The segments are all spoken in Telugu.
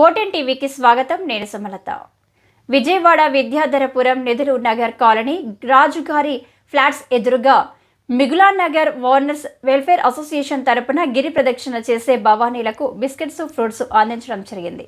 ఓటెన్ టీవీకి స్వాగతం నేను సుమలత. విజయవాడ విద్యాధరపురం నిధులు నగర్ కాలనీ రాజుగారి ఫ్లాట్స్ ఎదురుగా మిగులా నగర్ వార్నర్స్ వెల్ఫేర్ అసోసియేషన్ తరపున గిరి ప్రదక్షిణ చేసే భవానీలకు బిస్కెట్స్ ఫ్రూట్స్ అందించడం జరిగింది.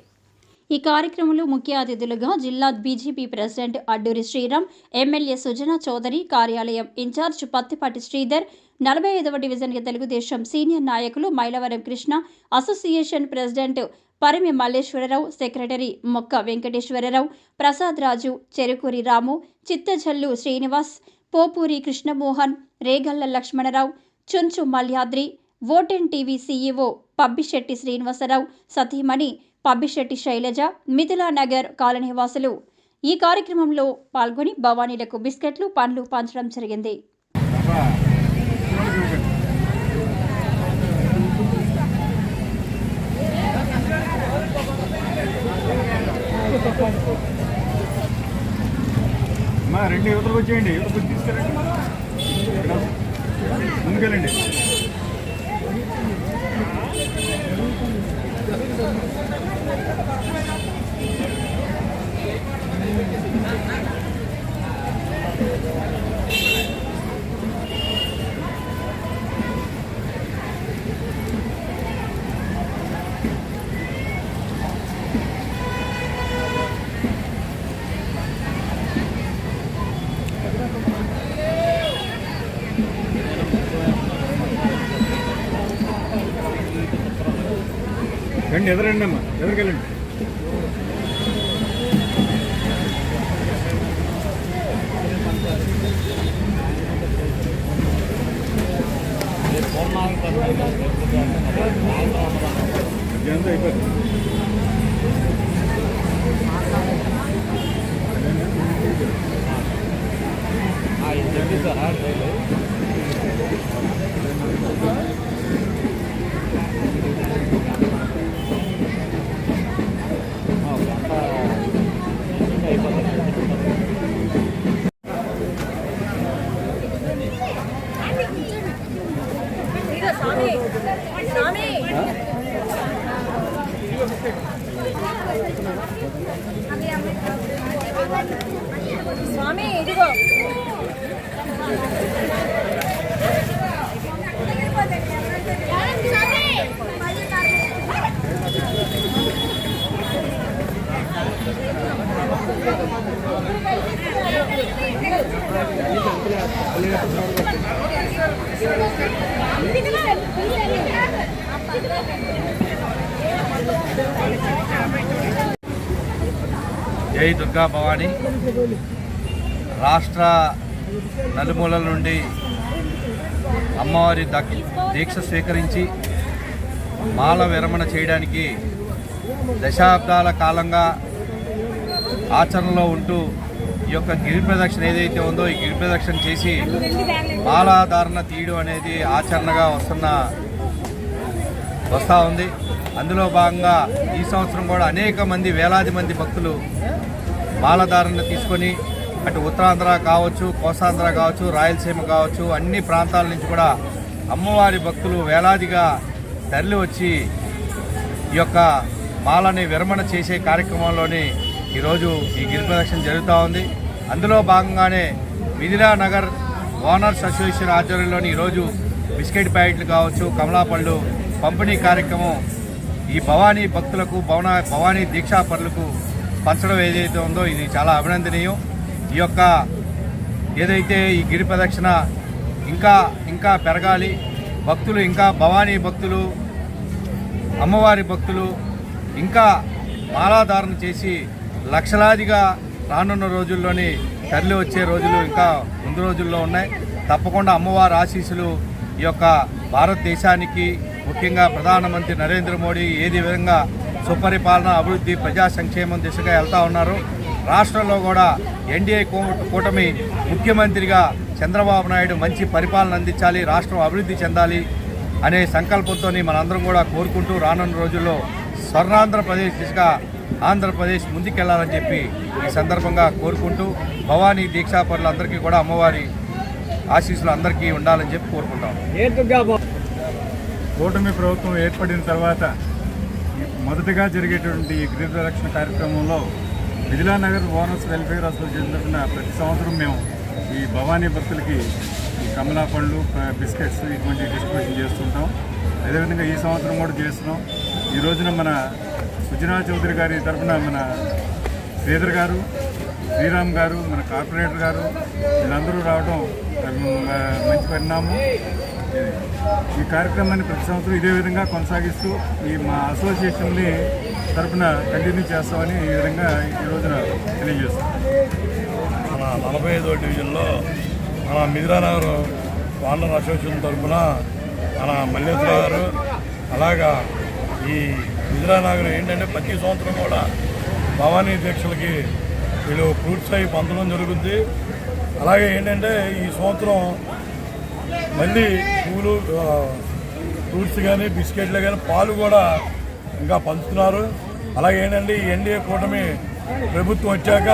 ఈ కార్యక్రమంలో ముఖ్య అతిథులుగా జిల్లా BJP president Adduri Sriram MLA Sujana Chowdary కార్యాలయం ఇన్ఛార్జ్ పత్తిపాటి శ్రీధర్ నలభై ఐదవ డివిజన్ తెలుగుదేశం సీనియర్ నాయకులు Mylavaram Krishna association president Parimi Malleswararao secretary Mokka Venkateswararao Prasad Raju Cherukuri Ramu Chittajallu Srinivas Popuri Krishnamohan Regalla Lakshmanarao Chunchu Malyadri ఓటెన్ TV CEO Pabbisetti Srinivasarao సతీమణి పబ్బిశెట్టి శైలజ మిథిలా నగర్ కాలనీ వాసులు. ఈ కార్యక్రమంలో పాల్గొని భవానీలకు బిస్కెట్లు పండ్లు పంచడం జరిగింది. రెండు యువతలు వచ్చేయండి. యువతకు తీసుకెళ్ళండి ముందుకెళ్ళండి. ముందుకెళ్ళండి రండి ఎదురండి అమ్మా ఎదురుకెళ్ళండి ఇదంతా అయిపోయింది. స్వామి స్వామి ఇదిగో. జై దుర్గా భవాని. రాష్ట్ర నలుమూలల నుండి అమ్మవారి దక్ష దీక్ష స్వీకరించి మాల విరమణ చేయడానికి దశాబ్దాల కాలంగా ఆచరణలో ఉంటూ ఈ యొక్క గిరి ప్రదక్షిణ ఏదైతే ఉందో ఈ గిరి ప్రదక్షిణ చేసి మాలాధారణ తీయడం అనేది ఆచరణగా వస్తున్న వస్తూ ఉంది. అందులో భాగంగా ఈ సంవత్సరం కూడా అనేక మంది వేలాది మంది భక్తులు మాలధారణ తీసుకొని అటు ఉత్తరాంధ్ర కావచ్చు కోసాంధ్ర కావచ్చు రాయలసీమ కావచ్చు అన్ని ప్రాంతాల నుంచి కూడా అమ్మవారి భక్తులు వేలాదిగా తరలి వచ్చి ఈ యొక్క మాలని విరమణ చేసే కార్యక్రమంలోని ఈరోజు ఈ గిరి ప్రదక్షిణ జరుగుతూ ఉంది. అందులో భాగంగానే మిథిలానగర్ ఓనర్స్ అసోసియేషన్ ఆధ్వర్యంలోని ఈరోజు బిస్కెట్ ప్యాకెట్లు కావచ్చు కమలాపళ్ళు పంపిణీ కార్యక్రమం ఈ భవానీ భక్తులకు భవన భవానీ దీక్షాపరులకు పంచడం ఏదైతే ఉందో ఇది చాలా అభినందనీయం. ఈ యొక్క ఏదైతే ఈ గిరి ప్రదక్షిణ ఇంకా ఇంకా పెరగాలి భక్తులు ఇంకా భవానీ భక్తులు అమ్మవారి భక్తులు ఇంకా మాలాధారణ చేసి లక్షలాదిగా రానున్న రోజుల్లోని తరలి వచ్చే రోజులు ఇంకా ముందు రోజుల్లో ఉన్నాయి. తప్పకుండా అమ్మవారి ఆశీస్సులు ఈ యొక్క భారతదేశానికి ముఖ్యంగా ప్రధానమంత్రి నరేంద్ర మోడీ ఏది విధంగా సుపరిపాలన అభివృద్ధి ప్రజా సంక్షేమం దిశగా వెళ్తా ఉన్నారు రాష్ట్రంలో కూడా ఎన్డీఏ కూటమి ముఖ్యమంత్రిగా చంద్రబాబు నాయుడు మంచి పరిపాలన అందించాలి రాష్ట్రం అభివృద్ధి చెందాలి అనే సంకల్పంతో మనందరం కూడా కోరుకుంటూ రానున్న రోజుల్లో స్వర్ణాంధ్రప్రదేశ్ దిశగా ఆంధ్రప్రదేశ్ ముందుకెళ్ళాలని చెప్పి ఈ సందర్భంగా కోరుకుంటూ భవానీ దీక్షాపరులందరికీ కూడా అమ్మవారి ఆశీస్సులు అందరికీ ఉండాలని చెప్పి కోరుకుంటాం. కూటమి ప్రభుత్వం ఏర్పడిన తర్వాత ఈ మొదటగా జరిగేటువంటి ఈ గ్రీవ రక్షణ కార్యక్రమంలో విజిలానగర్ ఓనర్స్ వెల్ఫేర్ అసోసియేషన్ తరఫున ప్రతి సంవత్సరం మేము ఈ భవానీ భక్తులకి ఈ కమలా పండ్లు బిస్కెట్స్ ఇటువంటి డిస్ట్రిబ్యూషన్ చేస్తుంటాం. అదేవిధంగా ఈ సంవత్సరం కూడా చేస్తున్నాం. ఈ రోజున మన సుజనా చౌదరి గారి తరఫున మన శ్రీధర్ గారు శ్రీరామ్ గారు మన కార్పొరేటర్ గారు వీళ్ళందరూ రావడం మంచి పరిణామం. ఈ కార్యక్రమాన్ని ప్రతి సంవత్సరం ఇదే విధంగా కొనసాగిస్తూ ఈ మా అసోసియేషన్ని తరఫున కంటిన్యూ చేస్తామని ఈ విధంగా ఈ రోజున తెలియజేస్తాం మన నలభై ఐదో డివిజన్లో మన మిదిరానగర్ వాండర్ అసోసియేషన్ తరఫున మన మల్లేశ్వర గారు అలాగా ఈ మిదిరానగర్ ఏంటంటే ప్రతి సంవత్సరం కూడా భవానీ దీక్షలకి వీళ్ళు ఫ్రూట్స్ అవి పంచడం జరుగుద్ది. అలాగే ఏంటంటే ఈ సంవత్సరం మళ్ళీ పూలు ఫ్రూట్స్ కానీ బిస్కెట్లు కానీ పాలు కూడా ఇంకా పంచుతున్నారు. అలాగే ఏంటంటే ఈ ఎన్డీఏ కూటమి ప్రభుత్వం వచ్చాక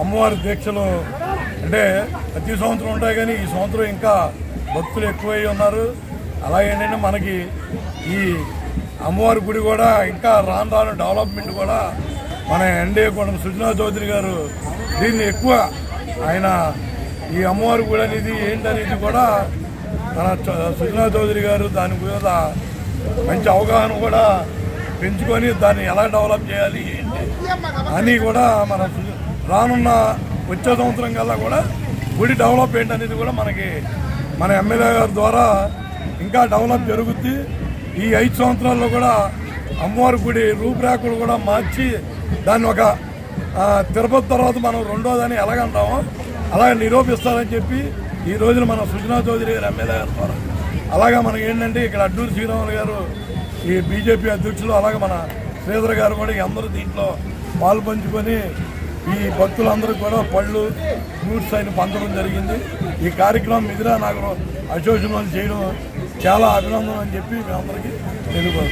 అమ్మవారి దీక్షలు అంటే ప్రతి సంవత్సరం ఉంటాయి కానీ ఈ సంవత్సరం ఇంకా భక్తులు ఎక్కువై ఉన్నారు. అలాగే ఏంటంటే మనకి ఈ అమ్మవారి గుడి కూడా ఇంకా రాను రాను డెవలప్మెంట్ కూడా మన ఎన్డీఏ కూటమి సుజనా చౌదరి గారు దీన్ని ఎక్కువ ఆయన ఈ అమ్మవారి గుడి అనేది ఏంటనేది కూడా మన సుజనా చౌదరి గారు దాని మీద మంచి అవగాహన కూడా పెంచుకొని దాన్ని ఎలా డెవలప్ చేయాలి ఏంటి అని కూడా మన రానున్న వచ్చే సంవత్సరం కల్లా కూడా గుడి డెవలప్మెంట్ అనేది కూడా మనకి మన ఎమ్మెల్యే గారి ద్వారా ఇంకా డెవలప్ జరుగుద్ది. ఈ ఐదు సంవత్సరాల్లో కూడా అమ్మవారి గుడి రూపురేఖలు కూడా మార్చి దాన్ని ఒక తిరుపతి తర్వాత మనం రెండోదని ఎలాగంటామో అలాగే నిరూపిస్తారని చెప్పి ఈ రోజున మన సుజనా చౌదరి గారు ఎమ్మెల్యే గారు అలాగే మనకి ఏంటంటే ఇక్కడ అడ్డూరి శ్రీరాములు గారు ఈ బీజేపీ అధ్యక్షులు అలాగే మన శ్రీధర్ గారు కూడా అందరూ దీంట్లో పాలు పంచుకొని ఈ భక్తులందరికీ కూడా పళ్ళు ఫ్రూట్స్ అయిన పంచడం జరిగింది. ఈ కార్యక్రమం మిదిరా నగరం అసోసియేషన్ చేయడం చాలా అభినందన అని చెప్పి మీ అందరికీ తెలియదు